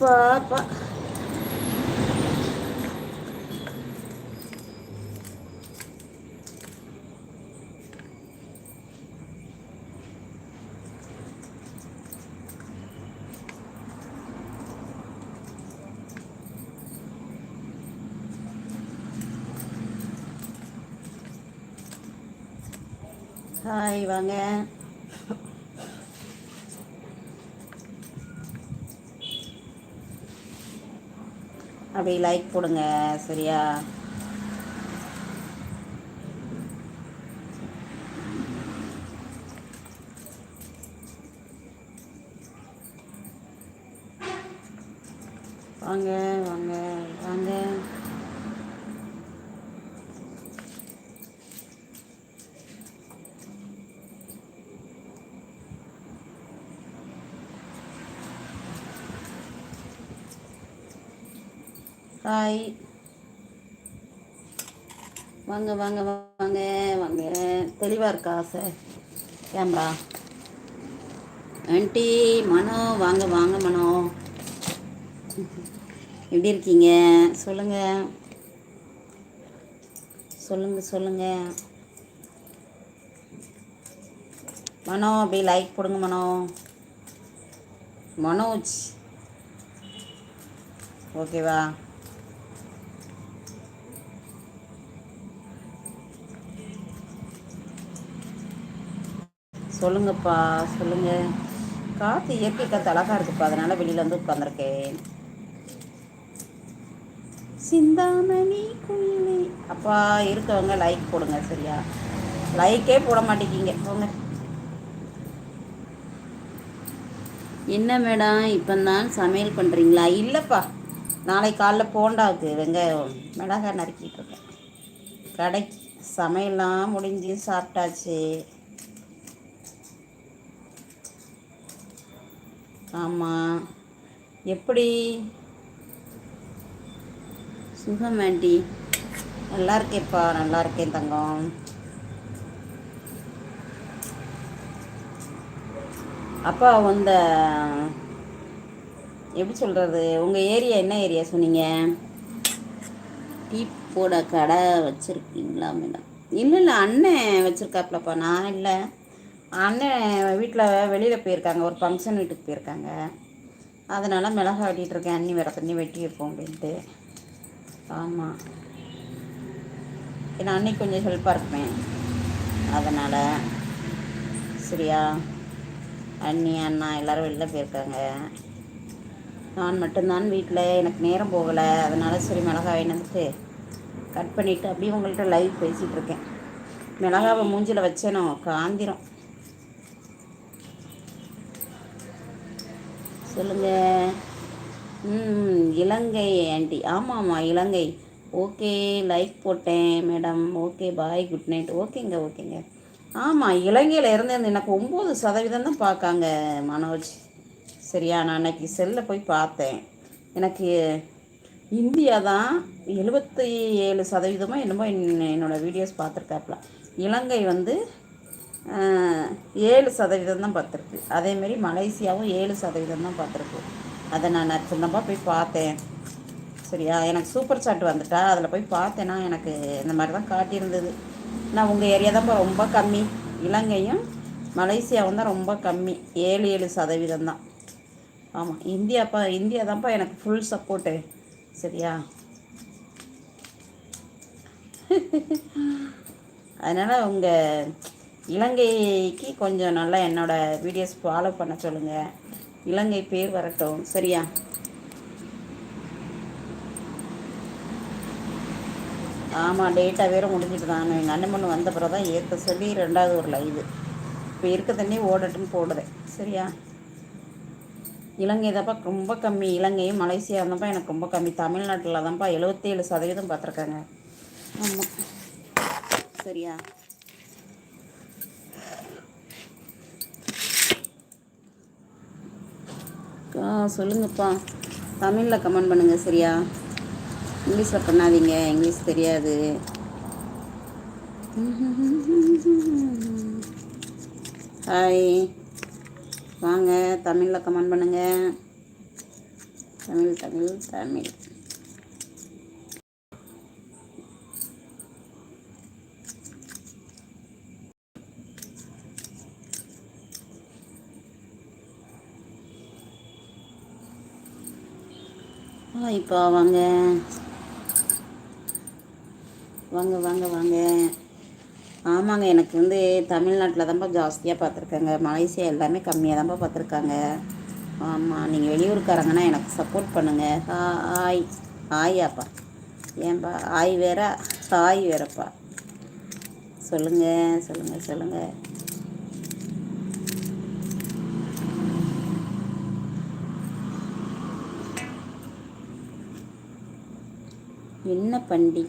பாப்பா ஹாய் வாங்க அப்படி லைக் போடுங்க சரியா? வாங்க வாங்க வாங்க. ஹாய் வாங்க வாங்க வாங்க வாங்க. தெளிவாக இருக்கா சார் கேமரா. ஆண்டி மனோ வாங்க வாங்க மனோ. எப்படி இருக்கீங்க? சொல்லுங்க. சொல்லுங்க சொல்லுங்க. மனோ அப்படியே லைக் போடுங்க மனோ. மனோஜ். ஓகேவா? சொல்லுங்கப்பா சொல்லுங்க. காற்று இயற்கை காற்று அழகா இருக்குப்பா அதனால வெளியில வந்து உட்காந்துருக்கேன் சிந்தாமணி குயிலே. அப்பா இருக்கவங்க லைக் போடுங்க சரியா? லைக்கே போட மாட்டேங்கிங்க போங்க. என்ன மேடம் இப்போ தான் சமையல் பண்ணுறீங்களா இல்லைப்பா நாளை காலைல போண்டாவுக்கு வெங்காயம் மிளகாய் நறுக்கிட்டு இருக்கேன். கடைக்கு சமையல்லாம் முடிஞ்சு சாப்பிட்டாச்சு. ஆமாம் எப்படி? சுகம் ஆண்டி. நல்லா இருக்கேப்பா நல்லா இருக்கேன் தங்கம். அப்பா இந்த எப்படி சொல்கிறது உங்கள் ஏரியா என்ன ஏரியா சொன்னீங்க? டீ போட கடை வச்சுருக்கீங்களா மேடம் இல்லை இல்லை அண்ணன் வச்சுருக்காப்லப்பா. நான் இல்லை. அண்ணன் வீட்டில் வெளியில் போயிருக்காங்க ஒரு ஃபங்க்ஷன் வீட்டுக்கு போயிருக்காங்க. அதனால் மிளகா வெட்டிகிட்டு இருக்கேன் அண்ணி வேற தண்ணி வெட்டி வைப்போம் அப்படின்ட்டு. ஆமாம் ஏன்னா அன்னைக்கு கொஞ்சம் ஹெல்ப்பாக இருப்பேன். அதனால் சரியா? அண்ணி அண்ணா எல்லோரும் வெளில போயிருக்காங்க. நான் மட்டும்தான் வீட்டில் எனக்கு நேரம் போகலை. அதனால் சரி மிளகா வேணுன்ட்டு கட் பண்ணிவிட்டு அப்படியே உங்கள்கிட்ட லைவ் பேசிகிட்ருக்கேன் மிளகாவை மூஞ்சில் வச்சேனோ காந்திரம். சொல்லுங்கள் ம் இலங்கை ஆண்டி ஆமாம்மா இலங்கை. ஓகே லைக் போட்டேன் madam okay bye good night ஓகேங்க ஓகேங்க. ஆமாம் இலங்கையில் இருந்து எனக்கு ஒம்பது சதவீதம் தான் பார்க்காங்க மனோஜ். சரியா நான் அன்னைக்கு செல்லில் போய் பார்த்தேன். எனக்கு இந்தியா தான் எழுபத்தி ஏழு சதவீதமாக என்னமோ என் என்னோடய வீடியோஸ் பார்த்துருக்காப்புல இலங்கை வந்து ஏழு சதவீதம் தான் பார்த்துருக்கு. அதேமாரி மலேசியாவும் ஏழு சதவீதம் தான் பார்த்துருக்கு. அதை நான் சொன்னப்பா போய் பார்த்தேன். சரியா? எனக்கு சூப்பர் சாட் வந்துட்டா. அதில் போய் பார்த்தேன்னா எனக்கு இந்த மாதிரி தான் காட்டியிருந்தது. நான் உங்கள் ஏரியா தான்ப்பா ரொம்ப கம்மி. இலங்கையும் மலேசியாவும் தான் ரொம்ப கம்மி. ஏழு ஏழு சதவீதம் தான். ஆமாம் இந்தியாப்பா இந்தியா தான்ப்பா எனக்கு ஃபுல் சப்போர்ட்டு சரியா? அதனால் உங்கள் இலங்கைக்கு கொஞ்சம் நல்லா என்னோடய வீடியோஸ் ஃபாலோ பண்ண சொல்லுங்கள் இலங்கை பேர் வரட்டும். சரியா? ஆமாம் டேட்டாக வேறு முடிஞ்சிட்டு தான். எங்கள் அண்ணன் பொண்ணு வந்த பிறகு தான் ஏற்ற சொல்லி ரெண்டாவது ஒரு லைவு இப்போ இருக்க தண்ணி ஓடட்டுன்னு போடுறேன் சரியா? இலங்கை தான்ப்பா ரொம்ப கம்மி. இலங்கையும் மலேசியா தான்ப்பா எனக்கு ரொம்ப கம்மி. தமிழ்நாட்டில் தான்ப்பா எழுபத்தேழு சதவீதம் பார்த்துருக்காங்க. ஆமாம் சரியா? சொல்லுங்கப்பா. தமிழில் கமெண்ட் பண்ணுங்கள் சரியா? இங்கிலீஷில் பண்ணாதீங்க இங்கிலீஷ் தெரியாது. ஹாய் வாங்க தமிழில் கமெண்ட் பண்ணுங்கள் தமிழ் தமிழ் தமிழ். இப்போ வாங்க. வாங்க வாங்க வாங்க. ஆமாங்க எனக்கு வந்து தமிழ்நாட்டில் தான்ப்பா ஜாஸ்தியாக பார்த்துருக்காங்க. மலேசியா எல்லாமே கம்மியாக தான்ப்பா பார்த்துருக்காங்க. ஆமாம் நீங்கள் வெளியூருக்காரங்கன்னா எனக்கு சப்போர்ட் பண்ணுங்கள் ஹாய். ஹாயாப்பா. ஏன்பா ஆய் வேற ஹாய் வேறப்பா. சொல்லுங்கள் சொல்லுங்கள் சொல்லுங்கள் என்ன பண்டி?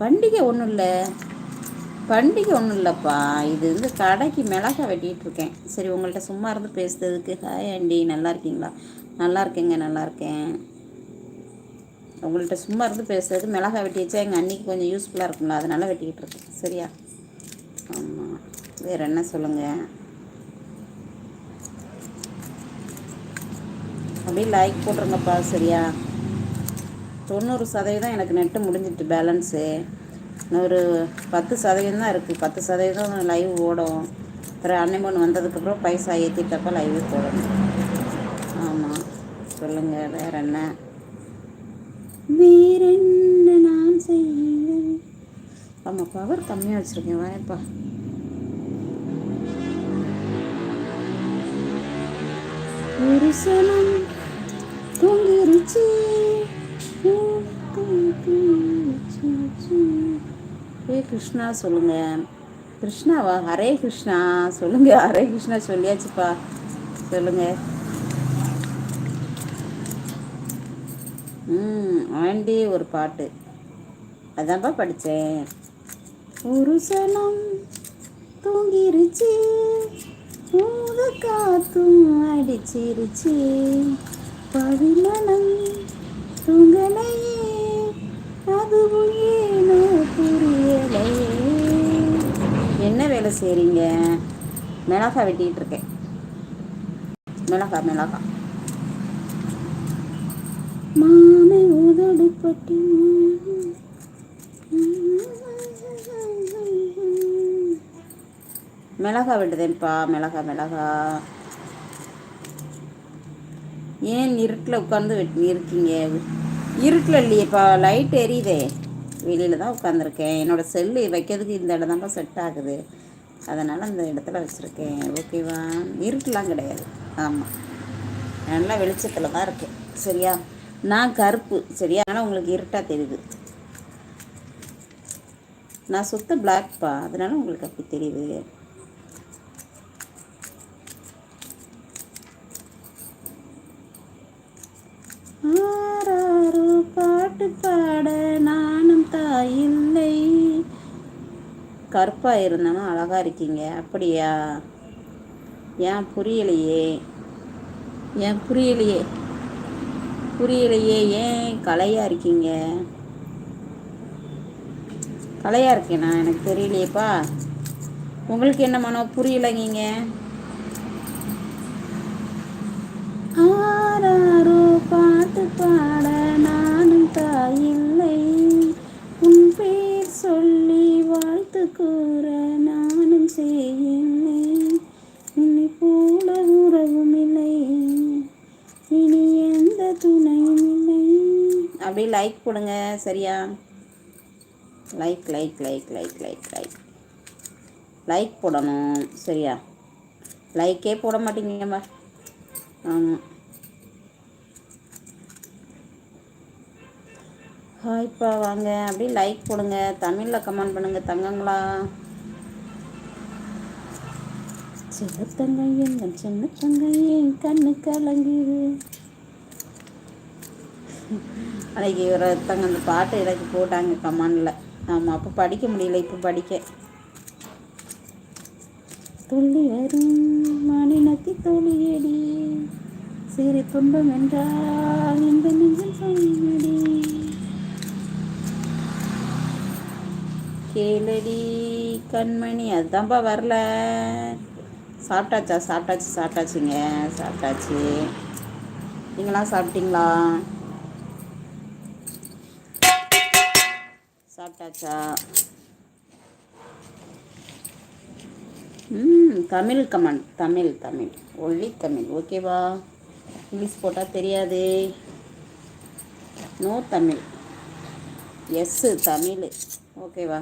பண்டிகை ஒன்றும் இல்லை. பண்டிகை ஒன்றும் இல்லைப்பா. இது வந்து கடைக்கு மிளகா வெட்டிகிட்டு இருக்கேன். சரி உங்கள்கிட்ட சும்மா இருந்து பேசுறதுக்கு ஹாய் ஆண்டி. நல்லா இருக்கீங்களா? நல்லா இருக்கேங்க நல்லா இருக்கேன். உங்கள்கிட்ட சும்மா இருந்து பேசுறதுக்கு மிளகா வெட்டி வச்சா எங்கள் அன்னைக்கு கொஞ்சம் யூஸ்ஃபுல்லாக இருக்கும்ல அதனால் வெட்டிக்கிட்டு இருக்கேன். சரியா? ஆமாம் வேறு என்ன சொல்லுங்கள் அப்படியே லைக் போட்டுருங்கப்பா சரியா? தொண்ணூறு சதவீதம் எனக்கு நெட்டு முடிஞ்சிட்டு பேலன்ஸு ஒரு பத்து சதவீதம் தான் இருக்குது பத்து சதவீதம் லைவ் ஓடும். அப்புறம் அன்னைமோன் வந்ததுக்கப்புறம் பைசா ஏற்றிட்டப்ப லைவ் போடணும் ஆமாம் சொல்லுங்கள் வேற என்ன? வேறென்ன நான் செய்ய ஆமாம் பவர் கம்மியாக வச்சுருக்கேன் வரேன்ப்பா ஒரு சனம் தொங்கிருச்சு. ஹே கிருஷ்ணா சொல்லுங்க. கிருஷ்ணாவா? ஹரே கிருஷ்ணா. சொல்லுங்க. ஹரே கிருஷ்ணா சொல்லியாச்சுப்பா. சொல்லுங்க. ம் ஆண்டி ஒரு பாட்டு. அதான்ப்பா படித்தேன் ஒரு சனம் தூங்கிருச்சு. ஊத காத்தும் அடிச்சிருச்சு. பவிமனம் தூங்கலையே. அதுவும் ஏனோ புரியலை என்ன வேலை செய்கிறீங்க மிளகா வெட்டிகிட்டு இருக்கேன். மிளகா மிளகா. மாமை உதடு பட்டி. மிளகா வெட்டுதேன்ப்பா மிளகா மிளகா. ஏன் இருட்டில் உட்காந்து வெட்டி இருக்கீங்க? இருட்டில் இல்லையேப்பா லைட் எரியுதே. வெளியில் தான் உட்காந்துருக்கேன் என்னோடய செல்லு வைக்கிறதுக்கு இந்த இடம் தான்ப்பா செட் ஆகுது. அதனால் அந்த இடத்துல வச்சுருக்கேன். ஓகேவா இருட்டெலாம் கிடையாது. ஆமாம் நல்லா வெளிச்சத்தில் தான் இருக்கேன் சரியா? நான் கருப்பு. சரியா? ஆனால் உங்களுக்கு இருட்டாக தெரியுது. நான் சுத்த பிளாக்ப்பா அதனால உங்களுக்கு அப்படி தெரியுது. பாட்டு பாட நானும் தாயில்லை. கருப்பாக இருந்தாலும் அழகாக இருக்கீங்க. அப்படியா? ஏன் புரியலையே? ஏன் புரியலையே? புரியலையே ஏன் கலையாக இருக்கீங்க? கலையாக இருக்கேனா? எனக்கு தெரியலையேப்பா. உங்களுக்கு என்ன மனோ புரியலைங்க பா பாட்டு பாட நானும் தாயில்லை. உன் பேர் சொல்லி வாழ்த்து கூற நானும் செய்யில்லை. இனி போல உறவும் இல்லை. இனி எந்த துணையும் இல்லை. அப்படியே லைக் போடுங்க சரியா? Like like like like like like like போடணும் சரியா? லைக்கே போட மாட்டீங்கம்மா ஆமாம் ஹாய்ப்பா வாங்க. அப்படியே லைக் போடுங்க. தமிழில் கமெண்ட் பண்ணுங்கள் தங்கங்களா. சின்ன தங்கை எங்கள் சின்ன தங்கை கண்ணு கலங்குது அன்னைக்கு ஒருத்தங்க அந்த பாட்டு எனக்கு போட்டாங்க கமாண்டில். ஆமாம் அப்போ படிக்க முடியல இப்போ படிக்க. துள்ளி வரும் மாநிலத்தி தோழியடி சிறு துன்பம் என்றால் இந்த நெஞ்சம் சொல்லியடி கேளடி கண்மணி. அதுதான்ப்பா வரல. சாப்பிட்டாச்சா? சாப்பிட்டாச்சு சாப்பிட்டாச்சுங்க. சாப்பிட்டாச்சு. நீங்களாம் சாப்பிட்டீங்களா? சாப்பிட்டாச்சா? ம் தமிழ் கமெண்ட் தமிழ் தமிழ். ஒல்லி தமிழ். ஓகேவா? இங்கிலீஷ் போட்டால் தெரியாது. நோ தமிழ். எஸ்ஸு தமிழ். ஓகேவா?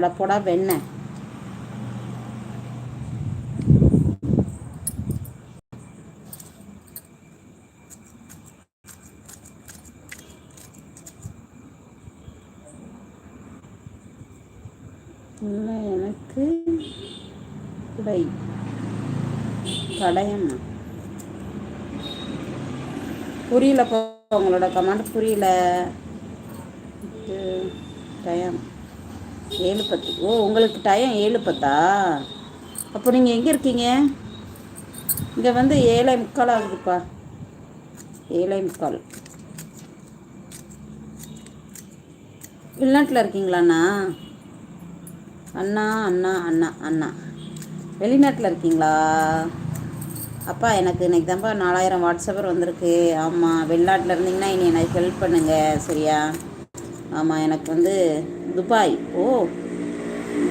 அட போடா வெண்ணெய். இல்லை எனக்கு குடை கடையம்மா புரியலப்பா உங்களோட கமெண்ட் புரியல. டைம் ஏழு பத்து. ஓ உங்களுக்கு டைம் ஏழு பத்தா? அப்போ நீங்கள் எங்கே இருக்கீங்க? இங்கே வந்து ஏழை முக்கால் ஆகுதுப்பா. ஏழை முக்கால். வெளிநாட்டில் இருக்கீங்களாண்ணா அண்ணா? அண்ணா அண்ணா அண்ணா வெளிநாட்டில் இருக்கீங்களா? அப்பா எனக்கு இன்னைக்கு தான்ப்பா நாலாயிரம் வாட்ஸ்அப்பர் வந்திருக்கு. ஆமாம் வெளிநாட்டில் இருந்தீங்கன்னா இனி எனக்கு ஹெல்ப் பண்ணுங்கள் சரியா? ஆமாம் எனக்கு வந்து துபாய். ஓ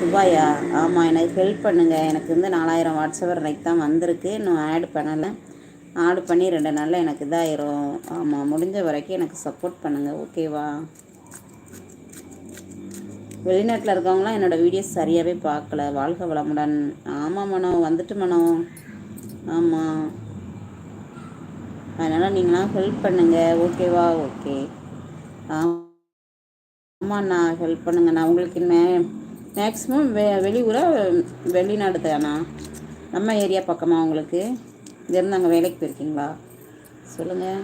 துபாயா? ஆமாம் எனக்கு ஹெல்ப் பண்ணுங்கள் எனக்கு வந்து நாலாயிரம் வாட்ஸ்அப்பர் இன்னைக்கு தான் வந்திருக்கு. இன்னும் ஆட் பண்ணலை. ஆட் பண்ணி ரெண்டு நாளில் எனக்கு இதாயிரும். ஆமாம் முடிஞ்ச வரைக்கும் எனக்கு சப்போர்ட் பண்ணுங்கள் ஓகேவா வெளிநாட்டில் இருக்கவங்களாம் என்னோடய வீடியோஸ் சரியாகவே பார்க்கல. வாழ்க வளமுடன். ஆமாம் மனோ. வந்துட்டு மனோ. ஆமாம் அதனால் நீங்களாம் ஹெல்ப் பண்ணுங்கள் ஓகேவா ஓகே ஆமாண்ணா ஹெல்ப் பண்ணுங்கண்ணா உங்களுக்கு மே மேக்ஸிமம் வெ வெளியூரா வெளிநாடு தானா? நம்ம ஏரியா பக்கமாக உங்களுக்கு? இங்கேருந்து அங்கே வேலைக்கு போயிருக்கீங்களா? சொல்லுங்கள்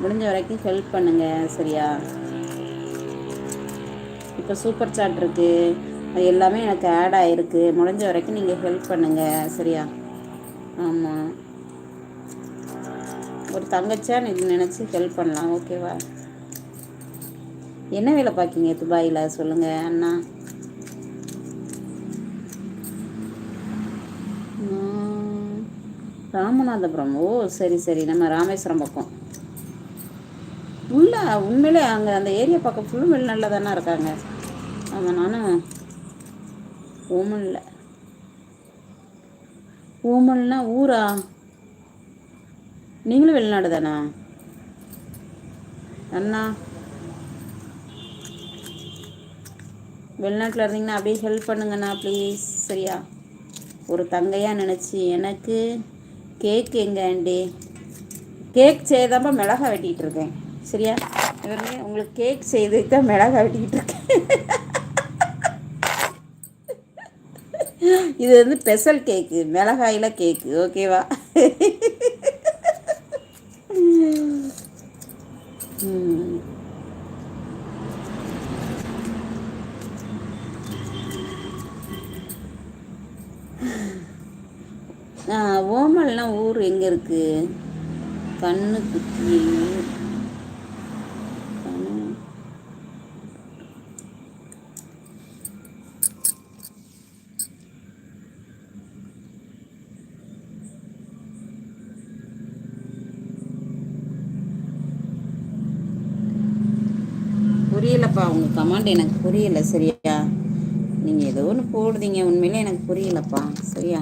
முடிஞ்ச வரைக்கும் ஹெல்ப் பண்ணுங்கள் சரியா? இப்போ சூப்பர் சாட் இருக்குது அது எல்லாமே எனக்கு ஆட் ஆகிருக்கு முடிஞ்ச வரைக்கும் நீங்கள் ஹெல்ப் பண்ணுங்கள் சரியா? ஆமாம் ஒரு தங்கச்சியாக இது நினச்சி ஹெல்ப் பண்ணலாம் ஓகேவா என்ன வேலை பார்க்கிங்க துபாயில்? சொல்லுங்கள் அண்ணா. ராமநாதபுரம். ஓ சரி சரி. நம்ம ராமேஸ்வரம் பக்கம். உள்ள உண்மையிலே அங்கே அந்த ஏரியா பக்கம் ஃபுல்லும் வெளிநாட்டில் தானே இருக்காங்க. ஆமாம் நானும் ஓமனில் ஓமல்னா ஊரா? நீங்களும் வெளிநாடு தானா? அண்ணா. வெளிநாட்டில் இருந்தீங்கன்னா அப்படியே ஹெல்ப் பண்ணுங்கண்ணா ப்ளீஸ் சரியா? ஒரு தங்கையாக நினச்சி எனக்கு கேக் எங்க ஆண்டி? கேக் செய்தாப்பா மிளகா வெட்டிகிட்டு இருக்கேன். சரியா? இவருமே உங்களுக்கு கேக் செய்து தான் மிளகா வெட்டிக்கிட்டு இருக்கேன். இது வந்து ஸ்பெஷல் கேக்கு மிளகாயில் கேக்கு ஓகேவா ஓமல்லாம் ஊர் எங்கே இருக்குது கண்ணு குத்தி புரியலப்பா உங்கள் கமாண்ட் எனக்கு புரியல சரியா? நீங்கள் ஏதோ ஒன்று போடுதீங்க உண்மையிலே எனக்கு புரியலப்பா சரியா?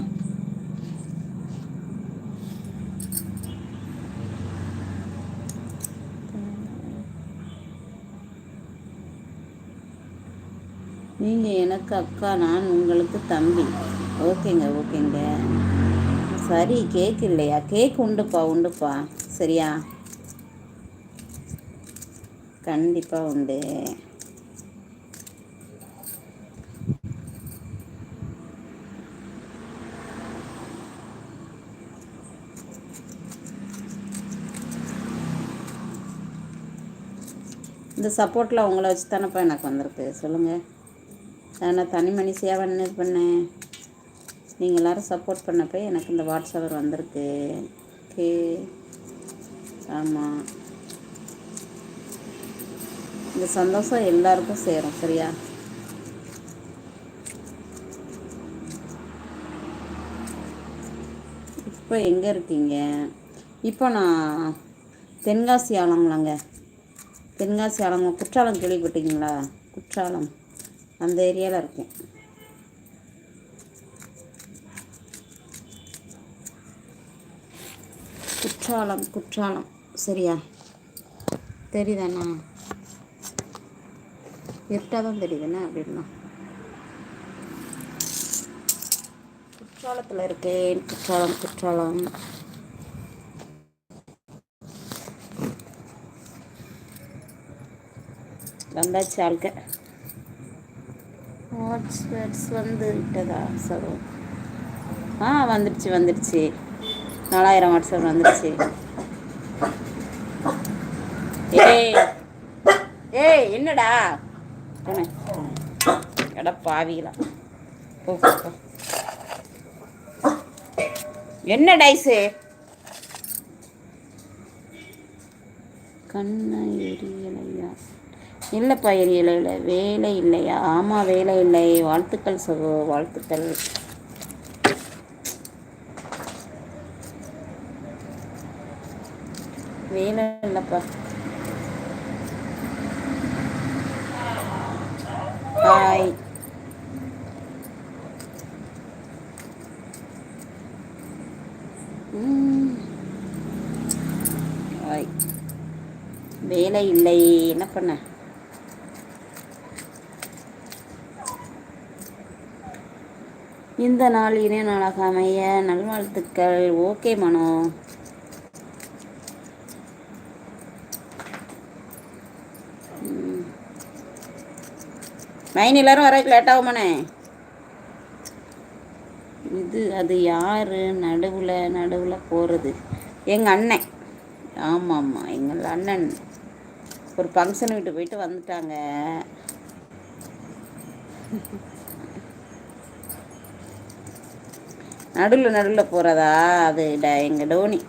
நீங்கள் எனக்கு அக்கா நான் உங்களுக்கு தம்பி. ஓகேங்க ஓகேங்க. சரி கேக் இல்லையா? கேக் உண்டுப்பா உண்டுப்பா. சரியா? கண்டிப்பாக உண்டு. இந்த சப்போர்ட்டில் உங்களை வச்சு தானேப்பா எனக்கு வந்திருக்கு. சொல்லுங்கள் நான் தனி மனுஷியாக இது பண்ணேன்? நீங்கள் எல்லோரும் சப்போர்ட் பண்ணப்போ எனக்கு இந்த வாட்ஸ்அவர் வந்திருக்கு. ஓகே ஆமாம் இந்த சந்தோஷம் எல்லாருக்கும் சேரும் சரியா? இப்போ எங்கே இருக்கீங்க? இப்போ நான் தென்காசி ஆலங்களாங்க. தென்காசி ஆலங்குளம் குற்றாலம் கேள்விப்பட்டீங்களா குற்றாலம். அந்த ஏரியாவில் இருக்கேன் குற்றாலம் குற்றாலம். சரியா? தெரியுதாண்ணா? இருட்டாக தான் தெரியுதுண்ணா அப்படின்னா? குற்றாலத்தில் இருக்கேன். குற்றாலம் குற்றாலம். வந்தாச்சு ஆள்க. வாட்ஸ்வேர்ட்ஸ் வந்து விட்டதா சரோ ஆ வந்துடுச்சு வந்துடுச்சு. நாலாயிரம் வாட்ஸ்அப் வந்துடுச்சு. ஏய் ஏய் என்னடா? எடா பாவிகளா. போ என்ன டைஸு கண்ணை எரிய இல்லைப்பா எரியலைல வேலை இல்லையா? ஆமாம் வேலை இல்லை. வாழ்த்துக்கள் சகோ வாழ்த்துக்கள். வேலை இல்லைப்பா. Hi hi hmm. வேலை இல்லை. என்ன பண்ண? இந்த நாள் இணைய நாளாக அமைய நல்வாழ்த்துக்கள். ஓகே மனோ. நைன் மைன் எல்லாரும் வர லேட் ஆகுமாண்ணே இது அது யார்? நடுவில் நடுவில் போகிறது எங்கள் அண்ணன். ஆமாம் ஆமாம் எங்கள் அண்ணன். ஒரு ஃபங்க்ஷன் வீட்டு போயிட்டு வந்துட்டாங்க. நடுவில் நடுவில் போகிறதா அது ட எங்கள் டோனி.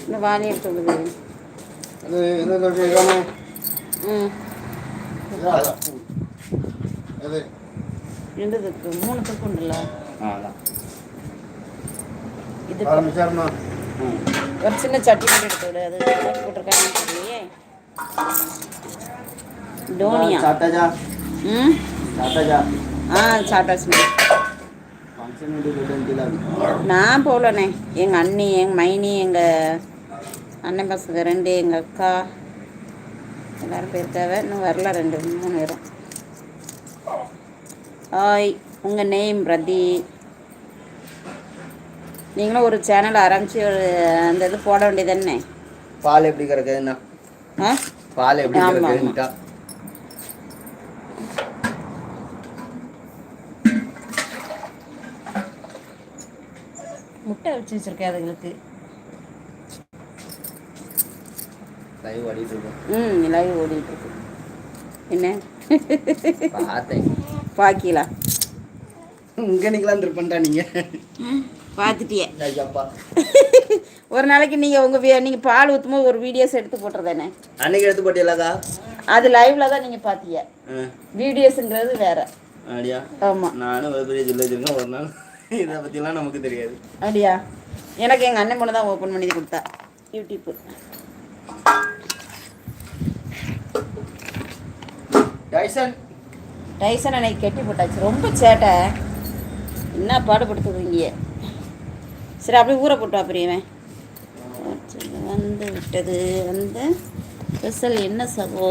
இந்த வாணி எடுத்து விடுது அது. என்ன அதான். இது ஒரு சின்ன சட்டி மட்டும் எடுத்து விடு. அது போட்டு போட்டிருக்காங்கன்னு தெரியலையே டோனியா சாப்பிட்டாச்சா? ம்? சாப்பிட்டாச்சா? ஆ சாப்பிட்டாச்சுண்ணே நான் போகலண்ணே. எங்கள் அண்ணி எங்கள் மைனி எங்கள் அண்ணன் பசங்க ரெண்டு எங்கள் அக்கா. எல்லாரும் போயிருக்காவ இன்னும் வரல ரெண்டு மூணு பேரும் ஹாய் உங்கள் நேம் ரதி. நீங்களும் ஒரு சேனல் ஆரம்பித்து ஒரு அந்த இது போட வேண்டியதானே பால் எப்படி கிடக்குதுன்னா ஆ? பால் எப்படி. கிடக்குதுன்ட்டா முட்டை வச்சு வச்சுருக்கேன் அதுங்களுக்கு லைவ் ஓடிட்டு இருக்கோம் ம் லைவ் ஓடிட்டு இருக்கு. என்ன? பார்த்தேன். பாக்கிலா? இங்கே நிற்கலாம் இருப்பேன்டா நீங்க பார்த்துட்டியே ஒரு நாளைக்கு நீங்கள் உங்கள் நீங்கள் பால் ஊற்றும்போது ஒரு வீடியோஸ் எடுத்து போட்டுறதானே? அன்னைக்கு எடுத்து போட்டியலாக்கா அது லைவ்ல தான் நீங்கள் பார்த்தீங்க வீடியோஸுங்கிறது வேற. அப்படியா ஆமாம் நானும் ஒரு பெரிய சொல்லி வச்சிருக்கேன் ஒரு நாள் இதை பற்றிலாம் நமக்கு தெரியாது. அப்படியா எனக்கு எங்கள் அண்ணன் பொண்ணு தான் ஓப்பன் பண்ணி கொடுத்தா. யூடியூப்பு. டைசன். டைசன் அன்னைக்கு கட்டி போட்டாச்சு. ரொம்ப சேட்டை. என்ன பாடுபடுத்துவீங்க சரி அப்படியே ஊற போட்டு அப்புறம் வந்து விட்டது. அந்த ஸ்பெஷல் என்ன சகோ?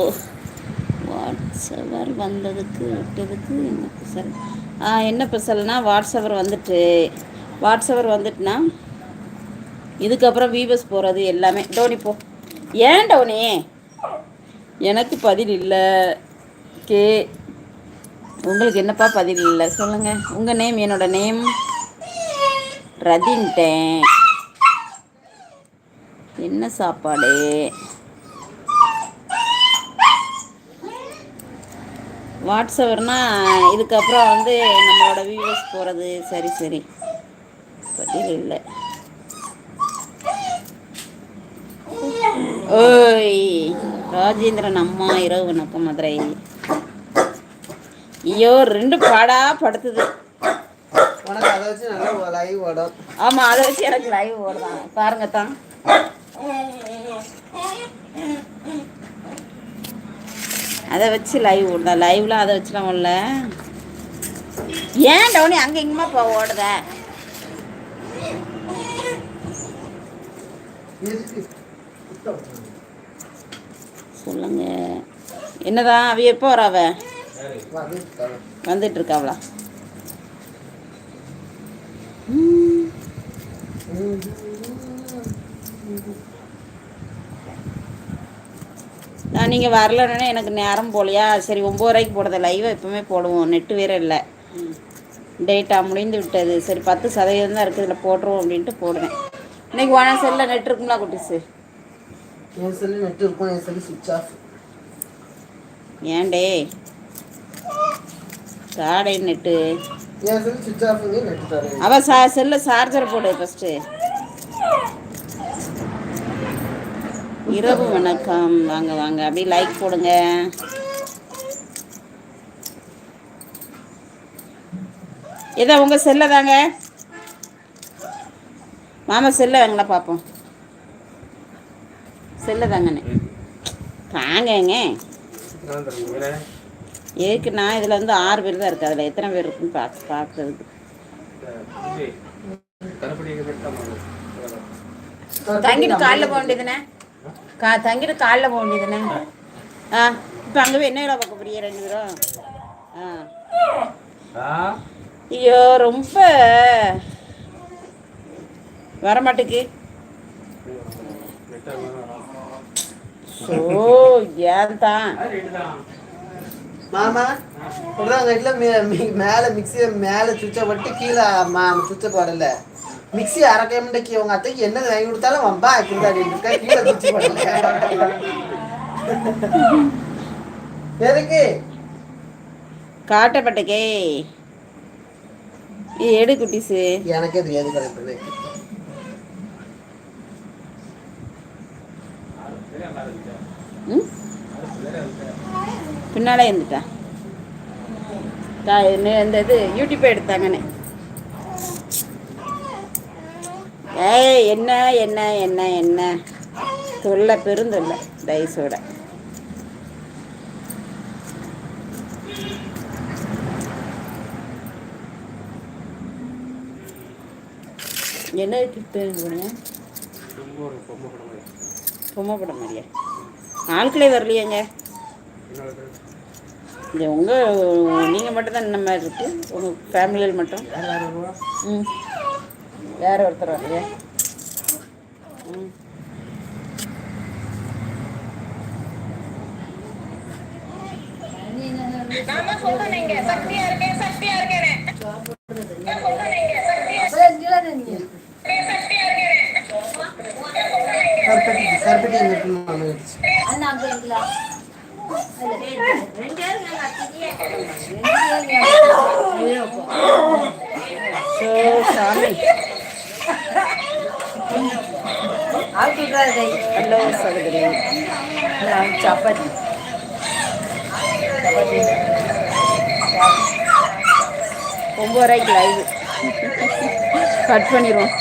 வாட்ஸ்அவர் வந்ததுக்கு விட்டதுக்கு என்ன ஸ்பெஷல் ஆ என்ன ஸ்பெஷல்னால் வாட்ஸ்அவர் வந்துட்டு. வாட்ஸ்அவர் வந்துட்டுனா இதுக்கப்புறம் வீவஸ் போகிறது எல்லாமே. டோனி போ. ஏன் டோனி? எனக்கு பதில் இல்லை. கே. உங்களுக்கு என்னப்பா பதில்? இல்லை சொல்லுங்கள் உங்கள் நேம் என்னோட நேம் ரதின்ட்டேன். என்ன சாப்பாடு? வாட்ஸ்அப்னா இதுக்கப்புறம் வந்து நம்மளோட வியூவர்ஸ் போகிறது சரி சரி. பதில் இல்லை. ஓய் ராஜேந்திரன் அம்மா இரவு வணக்கம் மதுரை. ஐயோ ரெண்டு பாடா படுத்துது. உனக்கு அதை வச்சு நல்லா லைவ் ஓடும். ஆமாம் அதை வச்சு எனக்கு லைவ் ஓடுதான். பாருங்க தான் அதை வச்சு லைவ் ஓடுதா லைவ்ல அதை வச்சுலாம்ல ஏன் டவுனி அங்கே இங்கேமா போ ஓடுத? சொல்லுங்க. என்னதான் அவ எப்போ வரா அவ? வந்துட்டு இருக்காவளா நான் நீங்கள் வரலன்னா எனக்கு நேரம் போகலையா சரி ஒம்பது போடுறது லைவை எப்பவுமே போடுவோம். நெட்டு வேற இல்லை. டேட்டா முடிந்து விட்டது. சரி பத்து சதவீதம் தான் இருக்குது இதில் போட்டுருவோம் அப்படின்ட்டு போடுவேன் இன்னைக்கு வான செல்லில் நெட் இருக்குங்களா குட்டிஸு? என் செல்லு நெட் இருக்கும். என் செல்லு சுவிச் ஆஃப் ஏன்டே? காடை நெட்டு அவ சா செல்ல சார்ஜர் போடு ஃபஸ்ட்டு இரவு வணக்கம். வாங்க வாங்க. அப்படியே லைக் போடுங்க. இதை உங்கள் செல்லை தாங்க? மாமா செல்லை வாங்களா பார்ப்போம் செல்லை தாங்கண்ணே தாங்கங்க. எதுக்குண்ணா இதில் வந்து ஆறு பேர் தான் இருக்குது அதில் எத்தனை பேர் இருக்குன்னு பார்க்க பார்க்குறதுக்கு தங்கிட்டு காலைல போக வேண்டியதுனே? கா தங்கிட்டு காலைல போக வேண்டியதுனே? ஆ இப்போ அங்கே போய் என்ன வேலை பார்க்க போறிய ரெண்டு பேரும்? ஆ. ஐயோ ரொம்ப. வரமாட்டுக்கு. ஓ ஏன் தான் மாமா சொல்றாங்க நெட்ல மேல மிக்ஸி மேல சுவிட்சை பட்டு கீழே சுவிட்சை போடல. மிக்ஸி அரைக்க முடிக்கி உங்க அத்தைக்கு என்ன வாங்கி கொடுத்தாலும் வம்பா ஆக்கிருந்தாடி இருக்கா கீழே சுவிட்ச் போடல. எதுக்கு? காட்டப்பட்டக்கே. எடு குட்டிஸு. எனக்கே தெரியாது கரெக்ட் ம்? பின்னாலே இருந்துட்டா. தா- என்ன- இந்த இது யூடியூப் எடுத்தாங்கன்னு. ஏய் என்ன என்ன என்ன என்ன? தொல்லை பெருந்தொல்லை டைஸோட என்ன பொம்மை படம் மாதிரியா? ஆட்களே வரலையேங்க. இந்த உங்கள் நீங்கள் மட்டும் தான் இந்த மாதிரி இருக்கு உங்கள் ஃபேமிலியில் மட்டும் ம் வேற ஒருத்தர் வரலையா ம் நான் சொல்றேன் சக்தியா இருக்கேன் சாமி ஹலோ சகோதரி சப்பாத்தி ஒம்பது ரூபாய்க்கு லைவ் கட் பண்ணிடுவோம்